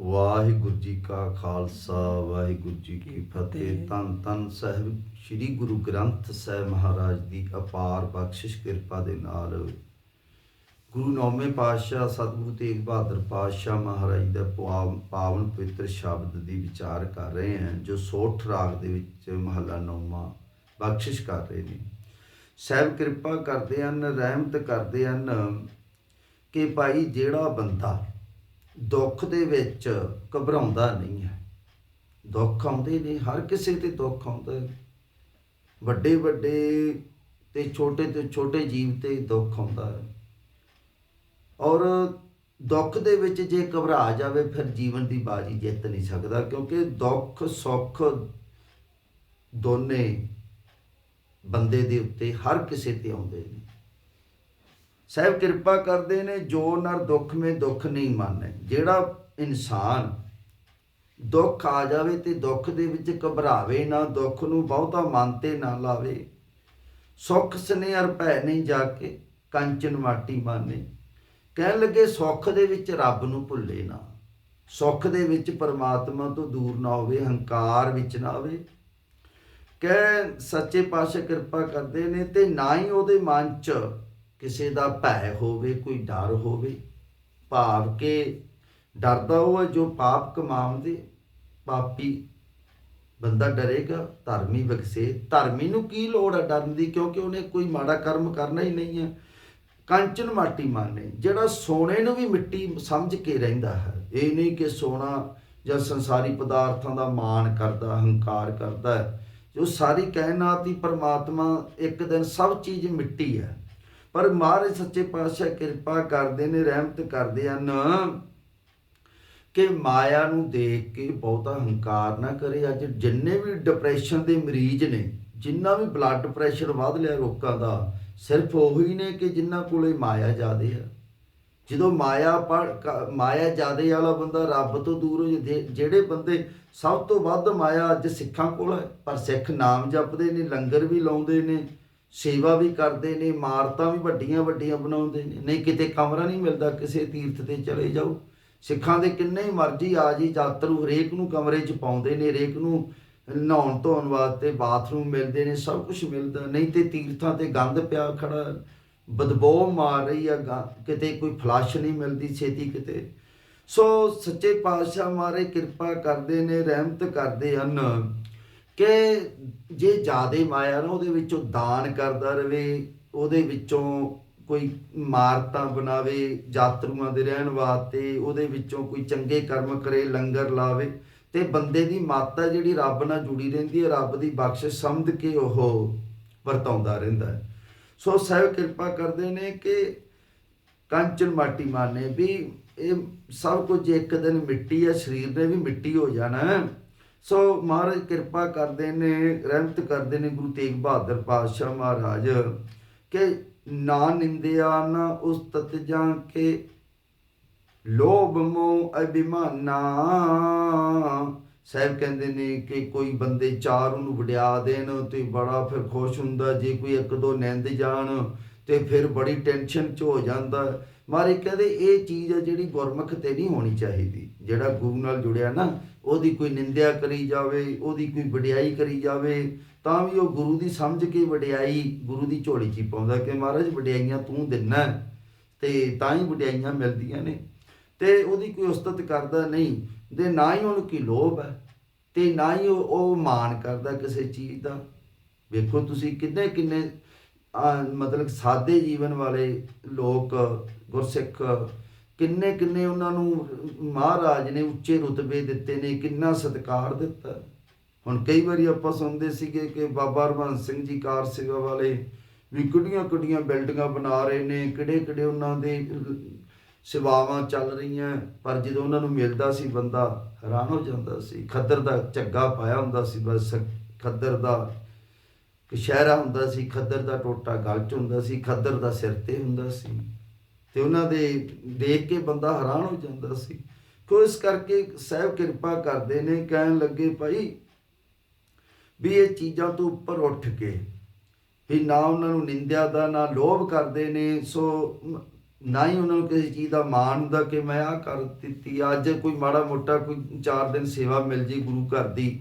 ਵਾਹਿਗੁਰੂ ਜੀ ਕਾ ਖਾਲਸਾ ਵਾਹਿਗੁਰੂ ਜੀ ਕੀ ਫਤਿਹ। ਧੰਨ ਧੰਨ ਸਾਹਿਬ ਸ੍ਰੀ ਗੁਰੂ ਗ੍ਰੰਥ ਸਾਹਿਬ ਮਹਾਰਾਜ ਦੀ ਅਪਾਰ ਬਖਸ਼ਿਸ਼ ਕਿਰਪਾ ਦੇ ਨਾਲ। ਗੁਰੂ ਨੌਵੇਂ ਪਾਤਸ਼ਾਹ ਸਤਿਗੁਰੂ ਤੇਗ ਬਹਾਦਰ ਪਾਤਸ਼ਾਹ ਮਹਾਰਾਜ ਦਾ ਪਾਵ- ਪਾਵਨ ਪਵਿੱਤਰ ਸ਼ਬਦ ਦੀ ਵਿਚਾਰ ਕਰ ਰਹੇ ਹਾਂ ਜੋ ਸੋਠ ਰਾਗ ਦੇ ਵਿੱਚ ਮਹੱਲਾ ਨੌਵਾਂ ਬਖਸ਼ਿਸ਼ ਕਰ ਰਹੇ ਨੇ। ਸਾਹਿਬ ਕਿਰਪਾ ਕਰਦੇ ਹਨ ਰਹਿਮਤ ਕਰਦੇ ਹਨ ਕਿ ਭਾਈ ਜਿਹੜਾ ਬੰਦਾ ਦੁੱਖ ਦੇ ਵਿੱਚ ਘਬਰਾਉਂਦਾ ਨਹੀਂ ਹੈ। ਦੁੱਖ ਆਉਂਦੇ ਨੇ, ਹਰ ਕਿਸੇ ਤੇ ਦੁੱਖ ਆਉਂਦਾ ਵੱਡੇ ਵੱਡੇ ਤੇ ਛੋਟੇ ਤੇ ਛੋਟੇ ਜੀਵ ਤੇ ਦੁੱਖ ਆਉਂਦਾ ਹੈ। ਔਰ ਦੁੱਖ ਦੇ ਵਿੱਚ ਜੇ ਘਬਰਾ ਜਾਵੇ, ਫਿਰ ਜੀਵਨ ਦੀ ਬਾਜੀ ਜਿੱਤ ਨਹੀਂ ਸਕਦਾ, ਕਿਉਂਕਿ ਦੁੱਖ, ਸੁੱਖ ਦੋਨੇ ਬੰਦੇ ਦੇ ਉੱਤੇ ਹਰ ਕਿਸੇ ਤੇ ਆਉਂਦੇ ਨੇ। ਸਾਹਿਬ ਕਿਰਪਾ ਕਰਦੇ ਨੇ, ਜੋ ਨਰ ਦੁੱਖ ਮੇ ਦੁੱਖ ਨਹੀਂ ਮੰਨੇ। ਜਿਹੜਾ ਇਨਸਾਨ ਦੁੱਖ ਆ ਜਾਵੇ ਤੇ ਦੁੱਖ ਦੇ ਵਿੱਚ ਘਬਰਾਵੇ ਨਾ, ਦੁੱਖ ਨੂੰ ਬਹੁਤਾ ਮਨ ਨਾ ਲਾਵੇ। ਸੁੱਖ ਸਨੇਹਰ ਭੈ ਨਹੀਂ ਜਾ ਕੇ ਕੰਚਨ ਮਾਟੀ ਮਾਨੇ। ਕਹਿਣ ਲੱਗੇ, ਸੁੱਖ ਦੇ ਵਿੱਚ ਰੱਬ ਨੂੰ ਭੁੱਲੇ ਨਾ। ਸੁੱਖ ਦੇ ਵਿੱਚ ਪਰਮਾਤਮਾ ਤੋਂ ਦੂਰ ਨਾ ਹੋਵੇ, ਹੰਕਾਰ ਵਿੱਚ ਨਾ ਆਵੇ ਕਹਿ ਸੱਚੇ ਪਾਤਸ਼ਾਹ ਕਿਰਪਾ ਕਰਦੇ ਨੇ ਤੇ ਨਾ ਹੀ ਉਹਦੇ ਮਨ 'ਚ ਕਿਸੇ ਦਾ ਭੈ ਹੋਵੇ, ਕੋਈ ਡਰ ਹੋਵੇ, ਭਾਵ ਕਿ ਡਰਦਾ ਉਹ ਹੈ ਜੋ ਪਾਪ ਕਮਾਉਂਦੇ ਪਾਪੀ ਬੰਦਾ ਡਰੇਗਾ, ਧਰਮੀ ਵਿਕਸੇ ਧਰਮੀ ਨੂੰ ਕੀ ਲੋੜ ਹੈ ਡਰਨ ਦੀ? ਕਿਉਂਕਿ ਉਹਨੇ ਕੋਈ ਮਾੜਾ ਕਰਮ ਕਰਨਾ ਹੀ ਨਹੀਂ ਹੈ ਕੰਚਨ ਮਾਟੀ ਮਾਨੇ ਜਿਹੜਾ ਸੋਨੇ ਨੂੰ ਵੀ ਮਿੱਟੀ ਸਮਝ ਕੇ ਰਹਿੰਦਾ ਹੈ, ਇਹ ਨਹੀਂ ਕਿ ਸੋਨਾ ਜਾਂ ਸੰਸਾਰੀ ਪਦਾਰਥਾਂ ਦਾ ਮਾਣ ਕਰਦਾ, ਹੰਕਾਰ ਕਰਦਾ ਜੋ ਸਾਰੀ ਕਾਇਨਾਤ ਹੀ ਪਰਮਾਤਮਾ ਇੱਕ ਦਿਨ ਸਭ ਚੀਜ਼ ਮਿੱਟੀ ਹੈ। ਪਰ ਮਹਾਰਾਜ ਸੱਚੇ ਪਾਤਸ਼ਾਹ ਕਿਰਪਾ ਕਰਦੇ ਨੇ, ਰਹਿਮਤ ਕਰਦੇ ਹਨ ਕਿ ਮਾਇਆ ਨੂੰ ਦੇਖ ਕੇ ਬਹੁਤਾ ਹੰਕਾਰ ਨਾ ਕਰੇ। ਅੱਜ ਜਿੰਨੇ ਵੀ ਡਿਪਰੈਸ਼ਨ ਦੇ ਮਰੀਜ਼ ਨੇ, ਜਿੰਨਾ ਵੀ ਬਲੱਡ ਪ੍ਰੈਸ਼ਰ ਵੱਧ ਲਿਆ ਲੋਕਾਂ ਦਾ, ਸਿਰਫ ਉਹੀ ਨੇ ਕਿ ਜਿਨ੍ਹਾਂ ਕੋਲੇ ਮਾਇਆ ਜ਼ਿਆਦੇ ਆ। ਜਦੋਂ ਮਾਇਆ ਪੜ, ਕ- ਮਾਇਆ ਜ਼ਿਆਦੇ ਵਾਲਾ ਬੰਦਾ ਰੱਬ ਤੋਂ ਦੂਰ ਹੋ ਜਾਂਦੇ ਜਿਹੜੇ ਬੰਦੇ ਸਭ ਤੋਂ ਵੱਧ ਮਾਇਆ ਅੱਜ ਸਿੱਖਾਂ ਕੋਲ ਹੈ ਪਰ ਸਿੱਖ ਨਾਮ ਜਪਦੇ ਨੇ, ਲੰਗਰ ਵੀ ਲਾਉਂਦੇ ਨੇ ਸੇਵਾ ਵੀ ਕਰਦੇ ਨੇ, ਇਮਾਰਤਾਂ ਵੀ ਵੱਡੀਆਂ ਵੱਡੀਆਂ ਬਣਾਉਂਦੇ ਨੇ। ਨਹੀਂ, ਕਿਤੇ ਕਮਰਾ ਨਹੀਂ ਮਿਲਦਾ, ਕਿਸੇ ਤੀਰਥ ਤੇ ਚਲੇ ਜਾਓ। ਸਿੱਖਾਂ ਦੇ ਕਿੰਨੇ ਹੀ ਮਰਜ਼ੀ ਆ ਜੀ ਯਾਤਰੂ ਹਰੇਕ ਨੂੰ ਕਮਰੇ 'ਚ ਪਾਉਂਦੇ ਨੇ, ਹਰੇਕ ਨੂੰ ਨਹਾਉਣ ਧੋਣ ਵਾਸਤੇ ਬਾਥਰੂਮ ਮਿਲਦੇ ਨੇ, ਸਭ ਕੁਝ ਮਿਲਦਾ। ਨਹੀਂ ਤੇ ਤੀਰਥਾਂ ਤੇ ਗੰਦ ਪਿਆ ਖੜਾ ਬਦਬੋ ਮਾਰ ਰਹੀ ਆ, ਗਾ- ਕਿਤੇ ਕੋਈ ਫਲਸ਼ ਨਹੀਂ ਮਿਲਦੀ ਛੇਤੀ ਕਿਤੇ। ਸੋ ਸੱਚੇ ਪਾਤਸ਼ਾਹ ਮਾਰੇ ਕਿਰਪਾ ਕਰਦੇ ਨੇ, ਰਹਿਮਤ ਕਰਦੇ ਹਨ। ਕਿ ਜੇ ਜਿਆਦੇ ਮਾਇਆ ਨਾ ਉਹਦੇ ਵਿੱਚੋਂ ਦਾਨ ਕਰਦਾ ਰਵੇ, ਉਹਦੇ ਵਿੱਚੋਂ ਕੋਈ ਇਮਾਰਤਾਂ ਬਣਾਵੇ, ਯਾਤਰੂਆਂ ਦੇ ਰਹਿਣ ਵਾਸਤੇ, ਉਹਦੇ ਵਿੱਚੋਂ ਕੋਈ ਚੰਗੇ ਕਰਮ ਕਰੇ, ਲੰਗਰ ਲਾਵੇ, ਤੇ ਬੰਦੇ ਦੀ ਮਾਤਾ ਜਿਹੜੀ ਰੱਬ ਨਾਲ ਜੁੜੀ ਰਹਿੰਦੀ ਹੈ, ਰੱਬ ਦੀ ਬਖਸ਼ਿਸ਼ ਸਮਝ ਕੇ ਉਹ ਵਰਤਾਉਂਦਾ ਰਹਿੰਦਾ ਹੈ। ਸੋ ਸਾਹਿਬ ਕਿਰਪਾ ਕਰਦੇ ਨੇ ਕਿ ਕੰਚਨ ਮਾਟੀ ਮਾਨੇ ਵੀ ਇਹ ਸਭ ਕੁਝ ਇੱਕ ਦਿਨ ਮਿੱਟੀ ਹੈ, ਸਰੀਰ ਨੇ ਵੀ ਮਿੱਟੀ ਹੋ ਜਾਣਾ। ਸੋ ਮਹਾਰਾਜ ਕਿਰਪਾ ਕਰਦੇ ਨੇ, ਰਹਿਮਤ ਕਰਦੇ ਨੇ ਗੁਰੂ ਤੇਗ ਬਹਾਦਰ ਪਾਤਸ਼ਾਹ ਮਹਾਰਾਜ ਕਿ ਨਾ ਨਿੰਦਿਆ, ਨਾ ਉਸ ਉਸਤਤ ਜਾਂ ਕੇ ਲੋਭ ਮੋਹ ਅਭਿਮਾਨਾ। ਸਾਹਿਬ ਕਹਿੰਦੇ ਨੇ ਕਿ ਕੋਈ ਬੰਦੇ ਚਾਰ ਉਹਨੂੰ ਵਡਿਆ ਦੇਣ ਤੇ ਬੜਾ ਫਿਰ ਖੁਸ਼ ਹੁੰਦਾ, ਜੇ ਕੋਈ ਇੱਕ ਦੋ ਨਿੰਦ ਜਾਣ ਤੇ ਫਿਰ ਬੜੀ ਟੈਨਸ਼ਨ ਚ ਹੋ ਜਾਂਦਾ। ਮਾਰੇ ਕਹਿੰਦੇ ਇਹ ਚੀਜ਼ ਹੈ ਜਿਹੜੀ ਗੁਰਮੁਖ ਤੇ ਨਹੀਂ ਹੋਣੀ ਚਾਹੀਦੀ। ਜਿਹੜਾ ਗੁਰੂ ਨਾਲ ਜੁੜਿਆ ਨਾ, ਉਹਦੀ ਕੋਈ ਨਿੰਦਿਆ ਕਰੀ ਜਾਵੇ, ਉਹਦੀ ਕੋਈ ਵਡਿਆਈ ਕਰੀ ਜਾਵੇ, ਤਾਂ ਵੀ ਉਹ ਗੁਰੂ ਦੀ ਸਮਝ ਕੇ ਵਡਿਆਈ, ਗੁਰੂ ਦੀ ਝੋਲੀ 'ਚ ਹੀ ਪਾਉਂਦਾ ਕਿ ਮਹਾਰਾਜ ਵਡਿਆਈਆਂ ਤੂੰ ਦਿੰਨਾ ਹੈ, ਤੇ ਤਾਂ ਹੀ ਵਡਿਆਈਆਂ ਮਿਲਦੀਆਂ ਨੇ। ਤੇ ਉਹਦੀ ਕੋਈ ਉਸਤਤ ਕਰਦਾ ਨਹੀਂ, ਤੇ ਨਾ ਹੀ ਉਹਨੂੰ ਕੀ ਲੋਭ ਹੈ, ਤੇ ਨਾ ਹੀ ਉਹ ਉਹ ਮਾਣ ਕਰਦਾ ਕਿਸੇ ਚੀਜ਼ ਦਾ। ਵੇਖੋ ਤੁਸੀਂ ਕਿੰਨੇ ਕਿੰਨੇ ਮਤਲਬ ਸਾਦੇ ਜੀਵਨ ਵਾਲੇ ਲੋਕ, ਗੁਰਸਿੱਖ ਕਿੰਨੇ ਕਿੰਨੇ ਉਹਨਾਂ ਨੂੰ ਮਹਾਰਾਜ ਨੇ ਉੱਚੇ ਰੁਤਬੇ ਦਿੱਤੇ ਨੇ, ਕਿੰਨਾ ਸਤਿਕਾਰ ਦਿੱਤਾ। ਹੁਣ ਕਈ ਵਾਰੀ ਆਪਾਂ ਸੁਣਦੇ ਸੀਗੇ ਕਿ ਬਾਬਾ ਹਰਬੰਸ ਸਿੰਘ ਜੀ ਕਾਰ ਸੇਵਾ ਵਾਲੇ ਵੀ ਕਿੱਡੀਆਂ ਕਿੱਡੀਆਂ ਬਿਲਡਿੰਗਾਂ ਬਣਾ ਰਹੇ ਨੇ ਕਿਹੜੇ ਕਿਹੜੇ ਉਹਨਾਂ ਦੇ ਸੇਵਾਵਾਂ ਚੱਲ ਰਹੀਆਂ। ਪਰ ਜਦੋਂ ਉਹਨਾਂ ਨੂੰ ਮਿਲਦਾ ਸੀ ਬੰਦਾ, ਹੈਰਾਨ ਹੋ ਜਾਂਦਾ ਸੀ। ਖੱਦਰ ਦਾ ਝੱਗਾ ਪਾਇਆ ਹੁੰਦਾ ਸੀ ਬਸ, ਖੱਦਰ ਦਾ ਕਸ਼ਹਿਰਾ ਹੁੰਦਾ ਸੀ, ਖੱਦਰ ਦਾ ਟੋਟਾ ਗਲ 'ਚ ਹੁੰਦਾ ਸੀ, ਖੱਦਰ ਦਾ ਸਿਰ ਤੇ ਹੁੰਦਾ ਸੀ। ਤੇ ਉਹਨਾਂ ਦੇ ਦੇਖ ਕੇ ਬੰਦਾ ਹੈਰਾਨ ਹੋ ਜਾਂਦਾ ਸੀ। ਕੋ ਇਸ ਕਰਕੇ ਸਹਿਬ ਕਿਰਪਾ ਕਰਦੇ ਨੇ, ਕਹਿਣ ਲੱਗੇ ਭਾਈ ਵੀ ਇਹ ਚੀਜ਼ਾਂ ਤੋਂ ਉੱਪਰ ਉੱਠ ਕੇ ਵੀ ਨਾ ਉਹਨਾਂ ਨੂੰ ਨਿੰਦਿਆ ਦਾ, ਨਾ ਲੋਭ ਕਰਦੇ ਨੇ, ਸੋ ਨਾ ਹੀ ਉਹਨਾਂ ਨੂੰ ਕਿਸੇ ਚੀਜ਼ ਦਾ ਮਾਣ ਹੁੰਦਾ ਕਿ ਮੈਂ ਆਹ ਕਰ ਦਿੱਤੀ ਅੱਜ ਕੋਈ ਮਾੜਾ ਮੋਟਾ ਕੋਈ ਚਾਰ ਦਿਨ ਸੇਵਾ ਮਿਲ ਜੀ ਗੁਰੂ ਘਰ ਦੀ,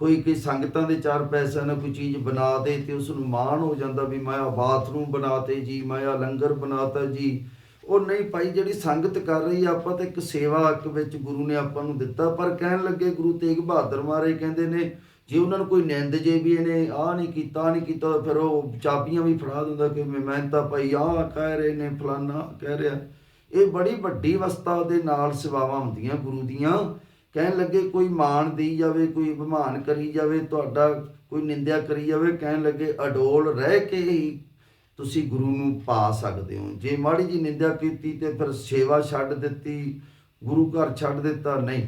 ਕੋਈ ਕੋਈ ਸੰਗਤਾਂ ਦੇ ਚਾਰ ਪੈਸਿਆਂ ਨਾਲ ਕੋਈ ਚੀਜ਼ ਬਣਾ ਦੇ ਤੇ ਉਸ ਨੂੰ ਮਾਣ ਹੋ ਜਾਂਦਾ ਵੀ ਮੈਂ ਆ ਬਾਥਰੂਮ ਬਣਾਤੇ ਜੀ, ਮੈਂ ਆ ਲੰਗਰ ਬਣਾਤਾ ਜੀ ਉਹ ਨਹੀਂ ਭਾਈ, ਜਿਹੜੀ ਸੰਗਤ ਕਰ ਰਹੀ ਆ, ਆਪਾਂ ਤਾਂ ਇੱਕ ਸੇਵਾ ਇੱਕ ਵਿੱਚ ਗੁਰੂ ਨੇ ਆਪਾਂ ਨੂੰ ਦਿੱਤਾ। ਪਰ ਕਹਿਣ ਲੱਗੇ ਗੁਰੂ ਤੇਗ ਬਹਾਦਰ ਮਾਰੇ ਕਹਿੰਦੇ ਨੇ, ਜੇ ਉਹਨਾਂ ਨੂੰ ਕੋਈ ਨਿੰਦ ਜੇ ਵੀ ਇਹਨੇ ਆਹ ਨਹੀਂ ਕੀਤਾ, ਆਹ ਨਹੀਂ ਕੀਤਾ, ਤਾਂ ਫਿਰ ਉਹ ਚਾਬੀਆਂ ਵੀ ਫੜਾ ਦਿੰਦਾ ਕਿ ਮੈਂ ਤਾਂ ਭਾਈ ਆਹ ਕਹਿ ਰਹੇ ਨੇ, ਫਲਾਨਾ ਕਹਿ ਰਿਹਾ। ਇਹ ਬੜੀ ਵੱਡੀ ਅਵਸਥਾ ਦੇ ਨਾਲ ਸੇਵਾਵਾਂ ਹੁੰਦੀਆਂ ਗੁਰੂ ਦੀਆਂ। ਕਹਿਣ ਲੱਗੇ ਕੋਈ ਮਾਣ ਦੇਈ ਜਾਵੇ, ਕੋਈ ਅਭਿਮਾਨ ਕਰੀ ਜਾਵੇ, ਤੁਹਾਡਾ ਕੋਈ ਨਿੰਦਿਆ ਕਰੀ ਜਾਵੇ, ਕਹਿਣ ਲੱਗੇ ਅਡੋਲ ਰਹਿ ਕੇ ਹੀ ਤੁਸੀਂ ਗੁਰੂ ਨੂੰ ਪਾ ਸਕਦੇ ਹੋ। ਜੇ ਮਾੜੀ ਜੀ ਨਿੰਦਿਆ ਕੀਤੀ ਤੇ ਫਿਰ ਸੇਵਾ ਛੱਡ ਦਿੱਤੀ, ਗੁਰੂ ਘਰ ਛੱਡ ਦਿੱਤਾ, ਨਹੀਂ।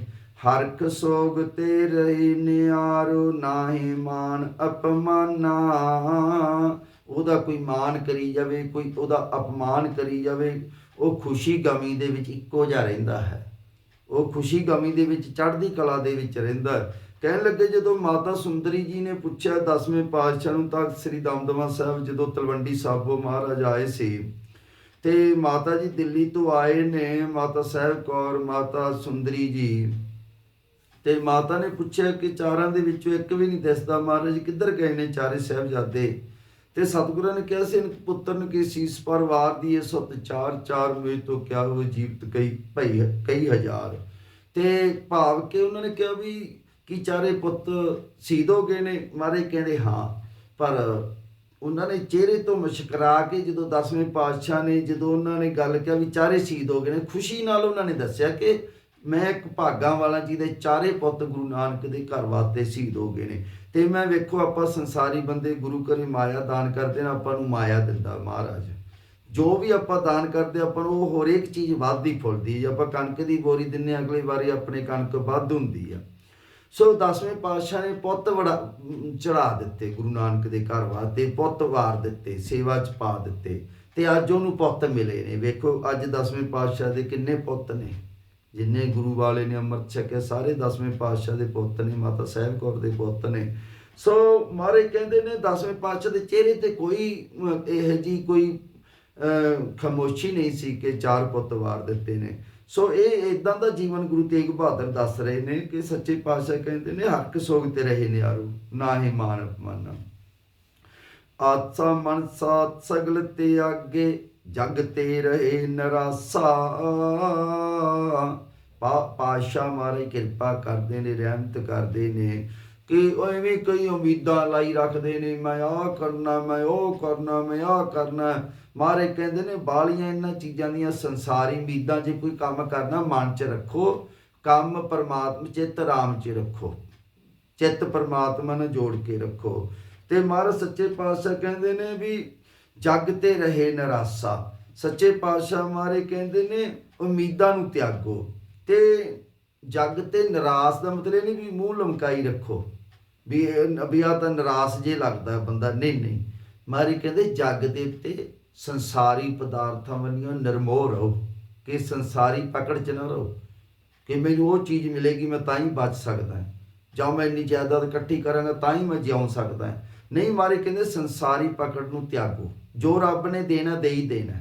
ਹਰਕ ਸੋਗ ਤੇ ਰਹੀ ਨਿਆਰੋ, ਨਾਹੀ ਮਾਨ ਅਪਮਾਨਾ। ਉਹਦਾ ਕੋਈ ਮਾਨ ਕਰੀ ਜਾਵੇ, ਕੋਈ ਉਹਦਾ ਅਪਮਾਨ ਕਰੀ ਜਾਵੇ, ਉਹ ਖੁਸ਼ੀ ਗਮੀ ਦੇ ਵਿੱਚ ਇੱਕੋ ਜਿਹਾ ਰਹਿੰਦਾ ਹੈ। ਉਹ ਖੁਸ਼ੀ ਗਮੀ ਦੇ ਵਿੱਚ, ਚੜ੍ਹਦੀ ਕਲਾ ਦੇ ਵਿੱਚ ਰਹਿੰਦਾ ਹੈ। ਕਹਿਣ ਲੱਗੇ ਜਦੋਂ ਮਾਤਾ ਸੁੰਦਰੀ ਜੀ ਨੇ ਪੁੱਛਿਆ ਦਸਵੇਂ ਪਾਤਸ਼ਾਹ ਨੂੰ, ਤਾਂ ਸ੍ਰੀ ਦਮਦਮਾ ਸਾਹਿਬ ਜਦੋਂ ਤਲਵੰਡੀ ਸਾਬੋ ਮਹਾਰਾਜ ਆਏ ਸੀ ਤੇ ਮਾਤਾ ਜੀ ਦਿੱਲੀ ਤੋਂ ਆਏ ਨੇ, ਮਾਤਾ ਸਾਹਿਬ ਕੌਰ, ਮਾਤਾ ਸੁੰਦਰੀ ਜੀ ਤੇ ਮਾਤਾ ਨੇ ਪੁੱਛਿਆ ਕਿ ਚਾਰਾਂ ਦੇ ਵਿੱਚੋਂ ਇੱਕ ਵੀ ਨਹੀਂ ਦਿਸਦਾ। ਮਹਾਰਾਜ ਕਿੱਧਰ ਗਏ ਨੇ ਚਾਰੇ ਸਾਹਿਬਜ਼ਾਦੇ? ਤੇ ਸਤਿਗੁਰਾਂ ਨੇ ਕਿਹਾ ਸੀ ਪੁੱਤਰ ਨੂੰ ਕਿ ਸੀਸ ਪਰਵਾਰ ਦੀ ਇਹ ਸਤ ਚਾਰ ਚਾਰ ਮੇ ਤੋਂ ਕਿਆ ਉਹ ਜੀਵਤ ਕਈ ਭਈ ਕਈ ਹਜ਼ਾਰ? ਤੇ ਭਾਵ ਕਿ ਉਹਨਾਂ ਨੇ ਕਿਹਾ ਵੀ ਕਿ ਚਾਰੇ ਪੁੱਤ ਸ਼ਹੀਦ ਹੋ ਗਏ ਨੇ। ਮਾਰੇ ਕਹਿੰਦੇ ਹਾਂ ਪਰ ਉਹਨਾਂ ਨੇ ਚਿਹਰੇ ਤੋਂ ਮੁਸਕਰਾ ਕੇ ਜਦੋਂ 10ਵੇਂ ਪਾਤਸ਼ਾਹ ਨੇ ਜਦੋਂ ਉਹਨਾਂ ਨੇ ਗੱਲ ਕਿਹਾ ਵੀ ਚਾਰੇ ਸ਼ਹੀਦ ਹੋ ਗਏ ਨੇ ਖੁਸ਼ੀ ਨਾਲ ਉਹਨਾਂ ਨੇ ਦੱਸਿਆ ਕਿ ਮੈਂ ਇੱਕ ਭਾਗਾਂ ਵਾਲਾ ਜੀ ਦੇ ਚਾਰੇ ਪੁੱਤ ਗੁਰੂ ਨਾਨਕ ਦੇ ਘਰ ਵਾਸਤੇ ਸ਼ਹੀਦ ਹੋ ਗਏ ਨੇ। ਤੇ ਮੈਂ ਵੇਖੋ ਆਪਾਂ ਸੰਸਾਰੀ ਬੰਦੇ ਗੁਰੂ ਘਰੇ ਮਾਇਆ ਦਾਨ ਕਰਦੇ ਨੇ ਆਪਾਂ ਨੂੰ ਮਾਇਆ ਦਿੰਦਾ ਮਹਾਰਾਜ। ਜੋ ਵੀ ਆਪਾਂ ਦਾਨ ਕਰਦੇ ਆਪਾਂ ਨੂੰ ਉਹ ਹਰੇਕ ਇੱਕ ਚੀਜ਼ ਵੱਧਦੀ ਫੁੱਲਦੀ ਜੇ ਆਪਾਂ ਕਣਕ ਦੀ ਬੋਰੀ ਦਿੰਨੇ ਹਾਂ, ਅਗਲੀ ਵਾਰੀ ਆਪਣੇ ਕਣਕ ਵੱਧ ਹੁੰਦੀ ਆ। ਸੋ ਦਸਵੇਂ ਪਾਤਸ਼ਾਹ ਨੇ ਪੁੱਤ ਵੜਾ ਚੜਾ ਦਿੱਤੇ ਗੁਰੂ ਨਾਨਕ ਦੇ ਘਰ ਵਾਸਤੇ ਪੁੱਤ ਵਾਰ ਦਿੱਤੇ ਸੇਵਾ ਚ ਪਾ ਦਿੱਤੇ ਤੇ ਅੱਜ ਉਹਨੂੰ ਪੁੱਤ ਮਿਲੇ ਨੇ। ਵੇਖੋ ਅੱਜ ਦਸਵੇਂ ਪਾਤਸ਼ਾਹ ਦੇ ਕਿੰਨੇ ਪੁੱਤ ਨੇ। ਜਿੰਨੇ ਗੁਰੂ ਵਾਲੇ ਨੇ ਅੰਮ੍ਰਿਤ ਛਕਿਆ ਸਾਰੇ ਦਸਵੇਂ ਪਾਤਸ਼ਾਹ ਦੇ ਪੁੱਤ ਨੇ ਮਾਤਾ ਸਾਹਿਬ ਕੌਰ ਦੇ ਪੁੱਤ ਨੇ। ਸੋ ਮਾਰੇ ਕਹਿੰਦੇ ਨੇ ਦਸਵੇਂ ਪਾਤਸ਼ਾਹ ਦੇ ਚਿਹਰੇ ਤੇ ਕੋਈ ਅਹ, ਇਹ ਜੀ ਕੋਈ ਅਹ, ਖਾਮੋਸ਼ੀ ਨਹੀਂ ਸੀ ਕਿ ਚਾਰ ਪੁੱਤ ਵਾਰ ਦਿੱਤੇ ਨੇ। ਸੋ ਇਹ ਇਦਾਂ ਦਾ ਜੀਵਨ ਗੁਰੂ ਤੇਗ ਬਹਾਦਰ ਦੱਸ ਰਹੇ ਨੇ ਕਿ ਸੱਚੇ ਪਾਤਸ਼ਾਹ ਕਹਿੰਦੇ ਨੇ, ਹੱਕ ਸੋਗ ਤੇ ਰਹੇ ਨਿਆਰੂ ਨਾ ਹੀ ਮਾਨ ਅਪਮਾਨਾ। ਆਤਸਾ ਮਨ ਸਾਤ ਸਗਲ ਤੇ ਆਗੇ, ਜਗ ਤੇ ਰਹੇ ਨਰਾਸਾ। ਪਾ ਪਾਸ਼ਾ ਮਾਰੇ ਕਿਰਪਾ ਕਰਦੇ ਨੇ, ਰਹਿਮਤ ਕਰਦੇ ਨੇ। ਕਿ ਉਹ ਐਵੇਂ ਕਈ ਉਮੀਦਾਂ ਲਾਈ ਰੱਖਦੇ ਨੇ, ਮੈਂ ਆਹ ਕਰਨਾ, ਮੈਂ ਉਹ ਕਰਨਾ, ਮੈਂ ਆਹ ਕਰਨਾ। ਮਾਰੇ ਕਹਿੰਦੇ ਨੇ, ਬਾਲੀਆਂ ਇਹਨਾਂ ਚੀਜ਼ਾਂ ਦੀਆਂ ਸੰਸਾਰੀ ਉਮੀਦਾਂ, ਜੇ ਕੋਈ ਕੰਮ ਕਰਨਾ, ਮਨ 'ਚ ਰੱਖੋ। ਕੰਮ ਪਰਮਾਤਮਾ ਚਿੱਤ, ਰਾਮ 'ਚ ਰੱਖੋ। ਚਿੱਤ ਪਰਮਾਤਮਾ ਨਾਲ ਜੋੜ ਕੇ ਰੱਖੋ। ਤੇ ਮਹਾਰਾਜ ਸੱਚੇ ਪਾਤਸ਼ਾਹ ਕਹਿੰਦੇ ਨੇ ਵੀ, ਜਗ ਤੇ ਰਹੇ ਨਰਾਸਾ। ਸੱਚੇ ਪਾਤਸ਼ਾਹ ਮਾਰੇ ਕਹਿੰਦੇ ਨੇ, ਉਮੀਦਾਂ ਨੂੰ ਤਿਆਗੋ। ਤੇ ਜੱਗ ਤੇ ਨਿਰਾਸ਼ ਦਾ ਮਤਲਬ ਇਹ ਨਹੀਂ ਵੀ ਮੂੰਹ ਲਮਕਾਈ ਰੱਖੋ। ਵੀ ਇਹ- ਤਾਂ ਨਿਰਾਸ਼ ਜੇ ਲੱਗਦਾ ਬੰਦਾ, ਨਹੀਂ ਨਹੀਂ। ਮਾਰੀ ਕਹਿੰਦੇ ਜੱਗ ਦੇ ਉੱਤੇ ਸੰਸਾਰੀ ਪਦਾਰਥਾਂ ਵਾਲੀਆਂ ਨਿਰਮੋਹ ਰਹੋ। ਕਿ ਸੰਸਾਰੀ ਪਕੜ ਚ ਨਾ ਰਹੋ। ਕਿ ਮੈਨੂੰ ਉਹ ਚੀਜ਼ ਮਿਲੇਗੀ, ਮੈਂ ਤਾਂ ਹੀ ਬਚ ਸਕਦਾ ਜਾਂ ਮੈਂ ਇੰਨੀ ਜਾਇਦਾਦ ਇਕੱਠੀ ਕਰਾਂਗਾ, ਤਾਂ ਹੀ ਮੈਂ ਜਿਉਂ ਸਕਦਾ ਨਹੀਂ ਮਾਰੇ ਕਹਿੰਦੇ ਸੰਸਾਰੀ ਪਕੜ ਨੂੰ ਤਿਆਗੋ। ਜੋ ਰੱਬ ਨੇ ਦੇਣਾ ਦੇ ਹੀ। ਦੇਣਾ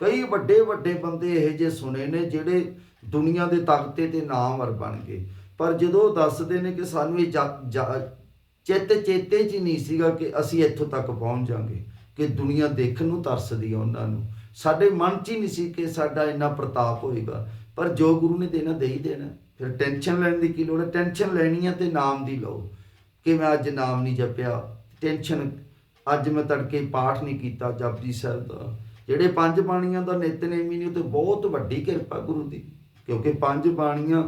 ਕਈ ਵੱਡੇ ਵੱਡੇ ਬੰਦੇ ਇਹੋ ਜਿਹੇ ਸੁਣੇ ਨੇ, ਜਿਹੜੇ ਦੁਨੀਆ ਦੇ ਤਖਤੇ ਤੇ ਨਾਮਵਰ ਬਣ ਗਏ। ਪਰ ਜਦੋਂ ਉਹ ਦੱਸਦੇ ਨੇ ਕਿ ਸਾਨੂੰ ਇਹ ਜਾ- ਜਾ- ਚਿੱਤ ਚੇਤੇ 'ਚ ਹੀ ਨਹੀਂ ਸੀਗਾ ਕਿ ਅਸੀਂ ਇੱਥੋਂ ਤੱਕ ਪਹੁੰਚ ਜਾਾਂਗੇ ਕਿ ਦੁਨੀਆ ਦੇਖਣ ਨੂੰ ਤਰਸਦੀ ਆ ਉਹਨਾਂ ਨੂੰ। ਸਾਡੇ ਮਨ 'ਚ ਹੀ ਨਹੀਂ ਸੀ ਕਿ ਸਾਡਾ ਇੰਨਾ ਪ੍ਰਤਾਪ ਹੋਏਗਾ। ਪਰ ਜੋ ਗੁਰੂ ਨੇ ਦੇਣਾ ਦੇ ਹੀ ਦੇਣਾ, ਫਿਰ ਟੈਨਸ਼ਨ ਲੈਣ ਦੀ ਕੀ ਲੋੜ ਹੈ? ਟੈਨਸ਼ਨ ਲੈਣੀ ਹੈ ਤੇ ਨਾਮ ਦੀ ਲਓ। ਕਿ ਮੈਂ ਅੱਜ ਨਾਮ ਨਹੀਂ ਜਪਿਆ। ਟੈਨਸ਼ਨ ਅੱਜ ਮੈਂ ਤੜਕੇ ਪਾਠ ਨਹੀਂ ਕੀਤਾ ਜਪਜੀ ਸਾਹਿਬ ਦਾ। ਜਿਹੜੇ ਪੰਜ ਬਾਣੀਆਂ ਦਾ ਨਿਤਨੇਮੀ ਨੇ, ਉਹ ਤੇ ਬਹੁਤ ਵੱਡੀ ਕਿਰਪਾ ਗੁਰੂ ਦੀ। ਕਿਉਂਕਿ ਪੰਜ ਬਾਣੀਆਂ,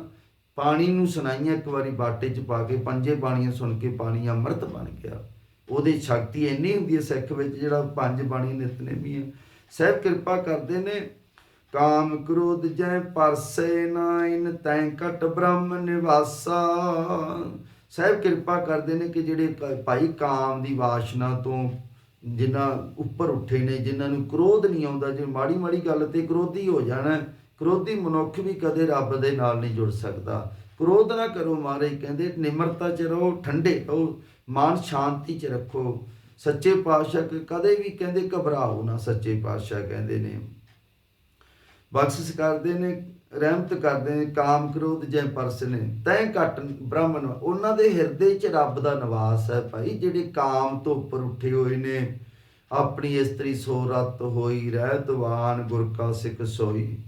ਪਾਣੀ ਨੂੰ ਸੁਣਾਈਆਂ ਇੱਕ ਵਾਰੀ ਬਾਟੇ 'ਚ ਪਾ ਕੇ ਪੰਜੇ ਬਾਣੀਆਂ ਸੁਣ ਕੇ ਪਾਣੀ ਅੰਮ੍ਰਿਤ ਬਣ ਗਿਆ। ਉਹਦੀ ਸ਼ਕਤੀ ਇੰਨੀ ਹੁੰਦੀ ਹੈ ਸਿੱਖ ਵਿੱਚ ਜਿਹੜਾ ਪੰਜ ਬਾਣੀ ਨਿਤਨੇਮੀ ਹੈ। ਸਹਿਬ ਕਿਰਪਾ ਕਰਦੇ ਨੇ, ਕਾਮ ਕ੍ਰੋਧ ਜੈ ਪਰਸੇ ਨਾਇਨ, ਤੈਂ ਕਟ ਬ੍ਰਹਮ ਨਿਵਾਸਾ। ਸਹਿਬ ਕਿਰਪਾ ਕਰਦੇ ਨੇ ਕਿ ਜਿਹੜੇ ਭਾਈ ਕਾਮ ਦੀ ਵਾਸ਼ਨਾ ਤੋਂ ਜਿਨ੍ਹਾਂ ਉੱਪਰ ਉੱਠੇ ਨੇ, ਜਿਨ੍ਹਾਂ ਨੂੰ ਕ੍ਰੋਧ ਨਹੀਂ ਆਉਂਦਾ, ਜੇ ਮਾੜੀ ਮਾੜੀ ਗੱਲ ਤੇ ਕ੍ਰੋਧੀ ਹੋ ਜਾਣਾ ਕ੍ਰੋਧੀ ਮਨੁੱਖ ਵੀ ਕਦੇ ਰੱਬ ਦੇ ਨਾਲ ਨਹੀਂ ਜੁੜ ਸਕਦਾ। ਕ੍ਰੋਧ ਨਾ ਕਰੋ ਮਾਰੇ ਕਹਿੰਦੇ ਨਿਮਰਤਾ ਚ ਰਹੋ, ਠੰਡੇ ਰਹੋ, ਮਨ ਸ਼ਾਂਤੀ ਚ ਰੱਖੋ। ਸੱਚੇ ਪਾਤਸ਼ਾਹ ਕਦੇ ਵੀ ਕਹਿੰਦੇ ਘਬਰਾਓ ਨਾ, ਸੱਚੇ ਪਾਤਸ਼ਾਹ ਕਹਿੰਦੇ ਨੇ। ਬਖਸ਼ਿਸ਼ ਕਰਦੇ ਨੇ, ਰਹਿਮਤ ਕਰਦੇ ਨੇ, ਕਾਮ ਕ੍ਰੋਧ ਜੈ ਪਰਸ ਨੇ। ਤੈ ਘਟ ਬ੍ਰਾਹਮਣ, ਉਹਨਾਂ ਦੇ ਹਿਰਦੇ 'ਚ ਰੱਬ ਦਾ ਨਿਵਾਸ ਹੈ ਭਾਈ, ਜਿਹੜੇ ਕਾਮ ਤੋਂ ਉੱਪਰ ਉੱਠੇ ਹੋਏ ਨੇ। ਆਪਣੀ ਇਸਤਰੀ ਸੋ ਰਤ ਹੋਈ ਰਹਿਤਵਾਨ ਦੀਵਾਨ ਗੁਰ ਕਾ ਸਿੱਖ ਸੋਈ।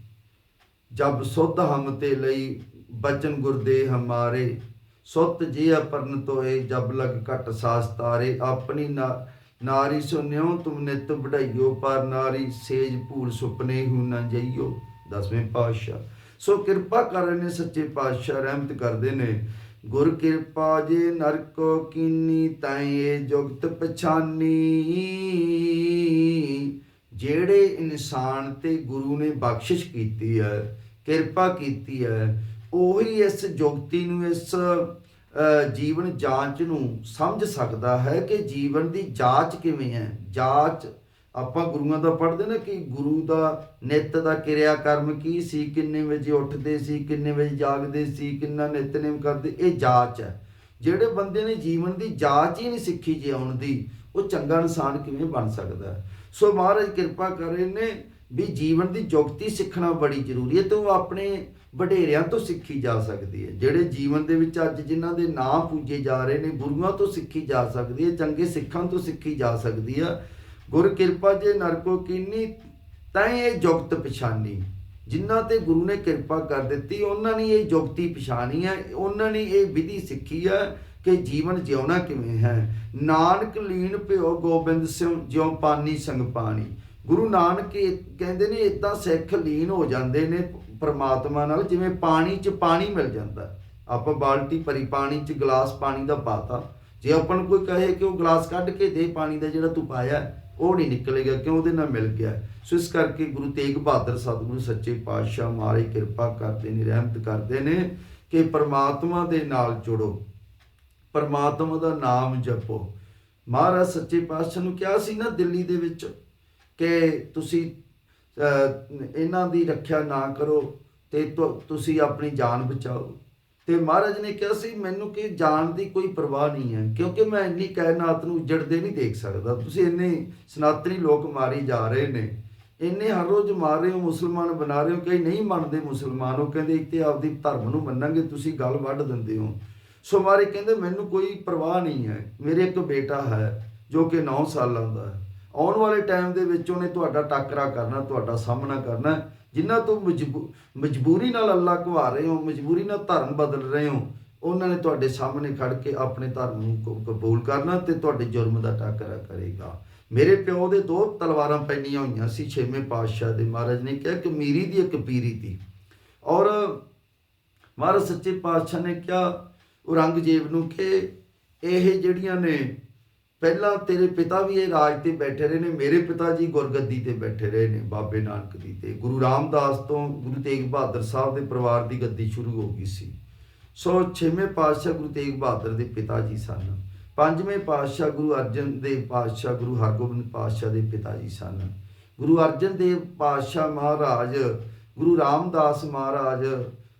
ਜਬ ਸੁਧ ਹਮ ਤੇ ਲਈ ਬਚਨ ਗੁਰਦੇ ਹਮਾਰੇ ਸੁਤ ਜੇ ਅਪਰਨ ਤੋਏ, ਜਬ ਲਗ ਘਟ ਸਾਸ ਤਾਰੇ, ਆਪਣੀ ਨਾਰੀ ਸੁਨਿਓ ਤੁਮ ਨਿਤ ਪਰ ਨਾਰੀ ਸੇਜ ਭੂਲ ਸੁਪਨੇ ਹੂ ਨ ਜਈਓ। ਦਸਵੇਂ ਪਾਤਸ਼ਾਹ, ਸੋ ਕਿਰਪਾ ਕਰਨ ਨੇ ਸੱਚੇ ਪਾਤਸ਼ਾਹ ਰਹਿਮਤ ਕਰਦੇ ਨੇ। ਗੁਰ ਕਿਰਪਾ ਜੇ ਨਰਕੋ ਕੀਨੀ ਤਾਏ ਜੁਗਤ ਪਛਾਨੀ। ਜਿਹੜੇ ਇਨਸਾਨ ਤੇ ਗੁਰੂ ਨੇ ਬਖਸ਼ਿਸ਼ ਕੀਤੀ ਹੈ ਕਿਰਪਾ ਕੀਤੀ ਹੈ। ਉਹੀ ਇਸ ਜੁਗਤੀ ਨੂੰ, ਇਸ ਜੀਵਨ ਜਾਂਚ ਨੂੰ ਸਮਝ ਸਕਦਾ ਹੈ ਕਿ ਜੀਵਨ ਦੀ ਜਾਂਚ ਕਿਵੇਂ ਹੈ। ਜਾਂਚ ਆਪਾਂ ਗੁਰੂਆਂ ਦਾ ਪੜ੍ਹਦੇ ਨਾ ਕਿ ਗੁਰੂ ਦਾ ਨਿਤ ਦਾ ਕਿਰਿਆ ਕਰਮ ਕੀ ਸੀ, ਕਿੰਨੇ ਵਜੇ ਉੱਠਦੇ ਸੀ, ਕਿੰਨੇ ਵਜੇ ਜਾਗਦੇ ਸੀ, ਕਿੰਨਾ ਨਿਤਨੇਮ ਕਰਦੇ, ਇਹ ਜਾਂਚ ਹੈ। ਜਿਹੜੇ ਬੰਦੇ ਨੇ ਜੀਵਨ ਦੀ ਜਾਂਚ ਹੀ ਨਹੀਂ ਸਿੱਖੀ ਜਿਉਣ ਦੀ, ਉਹ ਚੰਗਾ ਇਨਸਾਨ ਕਿਵੇਂ ਬਣ ਸਕਦਾ ਸੋ ਮਹਾਰਾਜ ਕਿਰਪਾ ਕਰ ਰਹੇ ਨੇ ਵੀ ਜੀਵਨ ਦੀ ਜੁਗਤੀ ਸਿੱਖਣਾ ਬੜੀ ਜ਼ਰੂਰੀ ਹੈ ਤੇ ਉਹ ਆਪਣੇ ਵਡੇਰਿਆਂ ਤੋਂ ਸਿੱਖੀ ਜਾ ਸਕਦੀ ਹੈ। ਜਿਹੜੇ ਜੀਵਨ ਦੇ ਵਿੱਚ ਅੱਜ ਜਿਨ੍ਹਾਂ ਦੇ ਨਾਂ ਪੂਜੇ ਜਾ ਰਹੇ ਨੇ ਗੁਰੂਆਂ ਤੋਂ ਸਿੱਖੀ ਜਾ ਸਕਦੀ ਹੈ, ਚੰਗੇ ਸਿੱਖਾਂ ਤੋਂ ਸਿੱਖੀ ਜਾ ਸਕਦੀ ਹੈ ਗੁਰ ਕਿਰਪਾ ਜੇ ਨਰਕੋ ਕੀਨੀ, ਤਾਂ ਇਹ ਜੁਗਤ ਪਛਾਨੀ। ਜਿਨ੍ਹਾਂ ਤੇ ਗੁਰੂ ਨੇ ਕਿਰਪਾ ਕਰ ਦਿੱਤੀ, ਉਹਨਾਂ ਨੇ ਇਹ ਜੁਗਤੀ ਪਛਾਣੀ ਹੈ, ਉਹਨਾਂ ਨੇ ਇਹ ਵਿਧੀ ਸਿੱਖੀ ਹੈ ਕਿ ਜੀਵਨ ਜਿਉਣਾ ਕਿਵੇਂ ਹੈ। ਨਾਨਕ ਲੀਨ ਭਿਓ ਗੋਬਿੰਦ ਸਿੰਘ, ਜਿਉ ਪਾਨੀ ਸੰਗ ਪਾਣੀ। ਗੁਰੂ ਨਾਨਕ ਕਹਿੰਦੇ ਨੇ ਇਦਾਂ ਸਿੱਖ ਲੀਨ ਹੋ ਜਾਂਦੇ ਨੇ ਪਰਮਾਤਮਾ ਨਾਲ, ਜਿਵੇਂ ਪਾਣੀ 'ਚ ਪਾਣੀ ਮਿਲ ਜਾਂਦਾ। ਆਪਾਂ ਬਾਲਟੀ ਭਰੀ ਪਾਣੀ 'ਚ ਗਲਾਸ ਪਾਣੀ ਦਾ ਪਾਤਾ। ਜੇ ਆਪਾਂ ਨੂੰ ਕੋਈ ਕਹੇ ਕਿ ਉਹ ਗਲਾਸ ਕੱਢ ਕੇ ਦੇ ਪਾਣੀ ਦਾ ਜਿਹੜਾ ਤੂੰ ਪਾਇਆ, ਉਹ ਨਹੀਂ ਨਿਕਲੇਗਾ, ਕਿਉਂ ਉਹਦੇ ਨਾਲ ਮਿਲ ਗਿਆ? ਸੋ ਇਸ ਕਰਕੇ ਗੁਰੂ ਤੇਗ ਬਹਾਦਰ ਸਤਿਗੁਰੂ ਸੱਚੇ ਪਾਤਸ਼ਾਹ ਮਾਰੇ ਕਿਰਪਾ ਕਰਦੇ ਨੇ, ਰਹਿਮਤ ਕਰਦੇ ਨੇ ਕਿ ਪਰਮਾਤਮਾ ਦੇ ਨਾਲ ਜੁੜੋ। ਪਰਮਾਤਮਾ ਦਾ ਨਾਮ ਜਪੋ। ਮਹਾਰਾਜ ਸੱਚੇ ਪਾਤਸ਼ਾਹ ਨੂੰ ਕਿਹਾ ਸੀ ਨਾ, ਦਿੱਲੀ ਦੇ ਵਿੱਚ ਕਿ ਤੁਸੀਂ ਇਹਨਾਂ ਦੀ ਰੱਖਿਆ ਨਾ ਕਰੋ ਤੇ ਤੁਸੀਂ ਆਪਣੀ ਜਾਨ ਬਚਾਓ। ਤੇ ਮਹਾਰਾਜ ਨੇ ਕਿਹਾ ਸੀ, ਮੈਨੂੰ ਕਿ ਜਾਨ ਦੀ ਕੋਈ ਪਰਵਾਹ ਨਹੀਂ ਹੈ, ਕਿਉਂਕਿ ਮੈਂ ਇੰਨੀ ਕਾਇਨਾਤ ਨੂੰ ਉਜੜਦੇ ਨਹੀਂ ਦੇਖ ਸਕਦਾ। ਤੁਸੀਂ ਇੰਨੇ ਸਨਾਤਨੀ ਲੋਕ ਮਾਰੀ ਜਾ ਰਹੇ ਨੇ। ਇੰਨੇ ਹਰ ਰੋਜ਼ ਮਾਰ ਰਹੇ ਹੋ, ਮੁਸਲਮਾਨ ਬਣਾ ਰਹੇ ਹੋ ਕਈ ਨਹੀਂ ਮੰਨਦੇ ਮੁਸਲਮਾਨ। ਉਹ ਕਹਿੰਦੇ, ਇੱਕ ਇੱਥੇ ਆਪਦੀ ਧਰਮ ਨੂੰ ਮੰਨਾਂਗੇ, ਤੁਸੀਂ ਗੱਲ ਵੱਢ ਦਿੰਦੇ ਹੋ। ਸੋ ਮਾਰੇ ਕਹਿੰਦੇ, ਮੈਨੂੰ ਕੋਈ ਪਰਵਾਹ ਨਹੀਂ ਹੈ। ਮੇਰੇ ਇੱਕ ਬੇਟਾ ਹੈ, ਜੋ ਕਿ 9 ਸਾਲਾਂ ਦਾ ਹੈ। ਆਉਣ ਵਾਲੇ ਟਾਈਮ ਦੇ ਵਿੱਚ ਉਹਨੇ ਤੁਹਾਡਾ ਟੱਕਰਾ ਕਰਨਾ, ਤੁਹਾਡਾ ਸਾਹਮਣਾ ਕਰਨਾ ਜਿਨ੍ਹਾਂ ਤੋਂ ਮਜਬੂ- ਮਜਬੂਰੀ ਨਾਲ ਅੱਲਾ ਘਵਾ ਰਹੇ ਹੋ, ਮਜਬੂਰੀ ਨਾਲ ਧਰਮ ਬਦਲ ਰਹੇ ਹੋ, ਉਹਨਾਂ ਨੇ ਤੁਹਾਡੇ ਸਾਹਮਣੇ ਖੜ ਕੇ ਆਪਣੇ ਧਰਮ ਨੂੰ ਕਬੂਲ ਕਰਨਾ ਤੇ ਤੁਹਾਡੇ ਜੁਰਮ ਦਾ ਟੱਕਰਾ ਕਰੇਗਾ। ਮੇਰੇ ਪਿਓ ਦੇ ਦੋ ਤਲਵਾਰਾਂ ਪੈਣੀਆਂ ਹੋਈਆਂ ਸੀ, ਛੇਵੇਂ ਪਾਤਸ਼ਾਹ ਦੇ। ਮਹਾਰਾਜ ਨੇ ਕਿਹਾ ਕਿ ਮੀਰੀ ਦੀ ਇੱਕ ਪੀਰੀ ਦੀ। ਔਰ ਮਹਾਰਾਜ ਸੱਚੇ ਪਾਤਸ਼ਾਹ ਨੇ ਕਿਹਾ, ਔਰੰਗਜ਼ੇਬ ਨੂੰ ਕਿ ਇਹ ਜਿਹੜੀਆਂ ਨੇ ਪਹਿਲਾਂ ਤੇਰੇ ਪਿਤਾ ਵੀ ਇਹ ਰਾਜ ਤੇ ਬੈਠੇ ਰਹੇ ਨੇ, ਮੇਰੇ ਪਿਤਾ ਜੀ ਗੁਰਗੱਦੀ ਤੇ ਬੈਠੇ ਰਹੇ ਨੇ, ਬਾਬੇ ਨਾਨਕ ਦੀ ਤੇ। ਗੁਰੂ ਰਾਮਦਾਸ ਤੋਂ ਗੁਰੂ ਤੇਗ ਬਹਾਦਰ ਸਾਹਿਬ ਦੇ ਪਰਿਵਾਰ ਦੀ ਗੱਦੀ ਸ਼ੁਰੂ ਹੋ ਗਈ ਸੀ। ਸੋ ਛੇਵੇਂ ਪਾਤਸ਼ਾਹ ਗੁਰੂ ਤੇਗ ਬਹਾਦਰ ਦੇ ਪਿਤਾ ਜੀ ਸਨ। ਪੰਜਵੇਂ ਪਾਤਸ਼ਾਹ ਗੁਰੂ ਅਰਜਨ ਦੇਵ ਪਾਤਸ਼ਾਹ, ਗੁਰੂ ਹਰਗੋਬਿੰਦ ਪਾਤਸ਼ਾਹ ਦੇ ਪਿਤਾ ਜੀ ਸਨ। ਗੁਰੂ ਅਰਜਨ ਦੇਵ ਪਾਤਸ਼ਾਹ ਮਹਾਰਾਜ, ਗੁਰੂ ਰਾਮਦਾਸ ਮਹਾਰਾਜ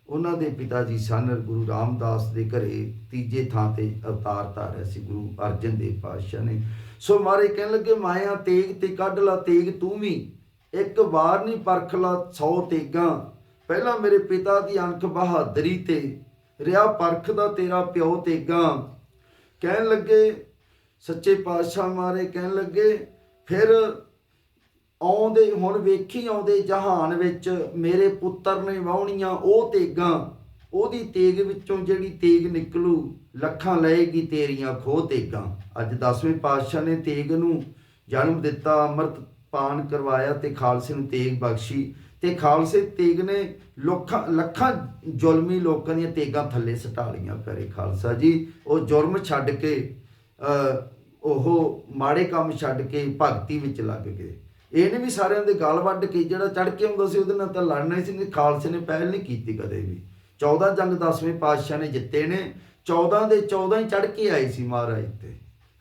ਉਹਨਾਂ ਦੇ ਪਿਤਾ ਜੀ ਸਨ ਗੁਰੂ ਰਾਮਦਾਸ ਦੇ ਘਰੇ ਤੀਜੇ ਥਾਂ ਤੇ ਅਵਤਾਰ ਧਾਰਿਆ ਸੀ, ਗੁਰੂ ਅਰਜਨ ਦੇਵ ਪਾਤਸ਼ਾਹ ਨੇ। ਸੋ ਮਾਰੇ ਕਹਿਣ ਲੱਗੇ, ਮਾਇਆ ਤੇਗ ਤੇ ਕੱਢ ਲਾ, ਤੇਗ ਤੂੰ ਵੀ। ਇੱਕ ਵਾਰ ਨਹੀਂ ਪਰਖ ਲਾ 100 ਤੇਗਾਂ। ਪਹਿਲਾਂ ਮੇਰੇ ਪਿਤਾ ਦੀ ਅਣਖ ਬਹਾਦਰੀ ਤੇ ਰਿਆ ਪਰਖ ਦਾ ਤੇਰਾ ਪਿਓ ਤੇਗਾਂ। ਕਹਿਣ ਲੱਗੇ, ਸੱਚੇ ਪਾਤਸ਼ਾਹ ਮਾਰੇ ਕਹਿਣ ਲੱਗੇ, ਫਿਰ ਆਉਂਦੇ, ਹੁਣ ਵੇਖੀ ਆਉਂਦੇ ਜਹਾਨ ਵਿੱਚ ਮੇਰੇ ਪੁੱਤਰ ਨੇ ਵਾਹੁਣੀਆਂ ਉਹ ਤੇਗਾਂ, ਉਹਦੀ ਤੇਗ ਵਿੱਚੋਂ ਜਿਹੜੀ ਤੇਗ ਨਿਕਲੂ, ਲੱਖਾਂ ਲਏਗੀ ਤੇਰੀਆਂ ਖੋਹ ਤੇਗਾਂ। ਅੱਜ 10ਵੇਂ ਪਾਤਸ਼ਾਹ ਨੇ ਤੇਗ ਨੂੰ ਜਨਮ ਦਿੱਤਾ, ਅੰਮ੍ਰਿਤ ਪਾਨ ਕਰਵਾਇਆ ਤੇ ਖਾਲਸੇ ਨੂੰ ਤੇਗ ਬਖਸ਼ੀ ਤੇ ਖਾਲਸੇ ਤੇਗ ਨੇ ਲੱਖਾਂ ਲੱਖਾਂ ਜ਼ੁਲਮੀ ਲੋਕਾਂ ਦੀਆਂ ਤੇਗਾਂ ਥੱਲੇ ਸਟਾ ਲਈਆਂ ਪਿਆਰੇ ਖਾਲਸਾ ਜੀ। ਉਹ ਜ਼ੁਲਮ ਛੱਡ ਕੇ ਉਹ ਮਾੜੇ ਕੰਮ ਛੱਡ ਕੇ ਭਗਤੀ ਵਿੱਚ ਲੱਗ ਗਏ। ਇਹਨੇ ਵੀ ਸਾਰਿਆਂ ਦੇ ਗਲ ਵੱਢ ਕੇ ਜਿਹੜਾ ਚੜ ਕੇ ਆਉਂਦਾ ਸੀ ਉਹਦੇ ਨਾਲ ਤਾਂ ਲੜਨਾ ਹੀ ਸੀ, ਨਹੀਂ ਖਾਲਸੇ ਨੇ ਪਹਿਲ ਨਹੀਂ ਕੀਤੀ ਕਦੇ ਵੀ। 14 ਜੰਗ 10ਵੇਂ ਪਾਤਸ਼ਾਹ ਨੇ ਜਿੱਤੇ ਨੇ 14 ਦੇ 14 ਹੀ ਚੜ ਕੇ ਆਏ ਸੀ ਮਹਾਰਾਜ ਤੇ।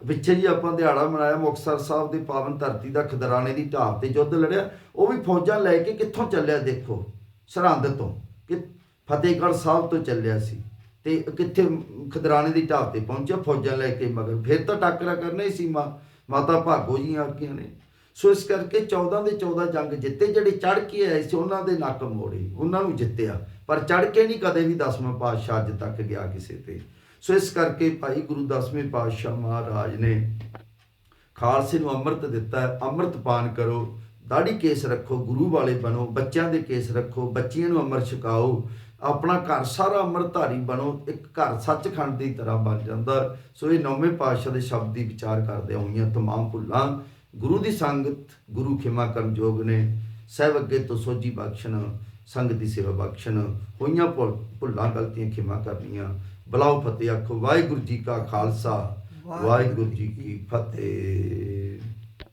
ਪਿੱਛੇ ਜੀ ਆਪਾਂ ਦਿਹਾੜਾ ਮਨਾਇਆ, ਮੁਕਤਸਰ ਸਾਹਿਬ ਦੀ ਪਾਵਨ ਧਰਤੀ ਦਾ ਖਦਰਾਣੇ ਦੀ ਢਾਬ ਤੇ ਯੁੱਧ ਲੜਿਆ, ਉਹ ਵੀ ਫੌਜਾਂ ਲੈ ਕੇ ਕਿੱਥੋਂ ਚੱਲਿਆ ਦੇਖੋ, ਸਰਹੰਦ ਤੋਂ, ਕਿ ਫਤਿਹਗੜ੍ਹ ਸਾਹਿਬ ਤੋਂ ਚੱਲਿਆ ਸੀ। ਤੇ ਕਿੱਥੇ ਖਦਰਾਣੇ ਦੀ ਢਾਬ ਤੇ ਪਹੁੰਚਿਆ, ਫੌਜਾਂ ਲੈ ਕੇ ਮਗਰ। ਫਿਰ ਤਾਂ ਟੱਕਰਾ ਕਰਨਾ ਹੀ ਸੀ ਮਾ, ਮਾਤਾ ਭਾਗੋ ਜੀ ਆ ਨੇ। ਸੋ ਇਸ ਕਰਕੇ 14 ਦੇ 14 ਜੰਗ ਜਿੱਤੇ, ਜਿਹੜੇ ਚੜ ਕੇ ਆਏ ਸੀ, ਉਹਨਾਂ ਦੇ ਨੱਕ ਮੋੜੇ, ਉਹਨਾਂ ਨੂੰ ਜਿੱਤਿਆ। ਪਰ ਚੜ ਕੇ ਨਹੀਂ ਕਦੇ ਵੀ 10ਵਾਂ ਪਾਤਸ਼ਾਹ ਅੱਜ ਤੱਕ ਗਿਆ ਕਿਸੇ ਤੇ। ਸੋ ਇਸ ਕਰਕੇ ਭਾਈ ਗੁਰੂ 10ਵੇਂ ਪਾਤਸ਼ਾਹ ਮਹਾਰਾਜ ਨੇ ਖਾਲਸੇ ਨੂੰ ਅੰਮ੍ਰਿਤ ਦਿੱਤਾ ਅੰਮ੍ਰਿਤ ਪਾਨ ਕਰੋ ਦਾੜੀ ਕੇਸ ਰੱਖੋ, ਗੁਰੂ ਵਾਲੇ ਬਣੋ, ਬੱਚਿਆਂ ਦੇ ਕੇਸ ਰੱਖੋ, ਬੱਚੀਆਂ ਨੂੰ ਅੰਮ੍ਰਿਤ ਛਕਾਓ। ਆਪਣਾ ਘਰ, ਸਾਰਾ ਅੰਮ੍ਰਿਤਧਾਰੀ ਬਣੋ, ਇੱਕ ਘਰ ਸੱਚਖੰਡ ਦੀ ਤਰ੍ਹਾਂ ਬਣ ਜਾਂਦਾ। ਸੋ ਇਹ ਨੌਵੇਂ ਪਾਤਸ਼ਾਹ ਦੇ ਸ਼ਬਦ ਦੀ ਵਿਚਾਰ ਕਰਦੇ ਹੋਈਆਂ ਤਮਾਮ ਭੁੱਲਾਂ। ਗੁਰੂ ਦੀ ਸੰਗਤ ਗੁਰੂ ਖਿਮਾ ਕਰਨ ਜੋਗ ਨੇ ਸਹਿਬ ਅੱਗੇ ਤੋਂ ਸੋਝੀ ਬਖਸ਼ਣ ਸੰਗਤ ਦੀ ਸੇਵਾ ਬਖਸ਼ਣ ਹੋਈਆਂ ਭੁੱਲ- ਭੁੱਲਾਂ ਗਲਤੀਆਂ ਖਿਮਾ ਕਰਨੀਆਂ। ਬਲਾਉ ਫਤਿਹ ਆਖੋ ਵਾਹਿਗੁਰੂ ਜੀ ਕਾ ਖਾਲਸਾ ਵਾਹਿਗੁਰੂ ਜੀ ਕੀ ਫਤਿਹ।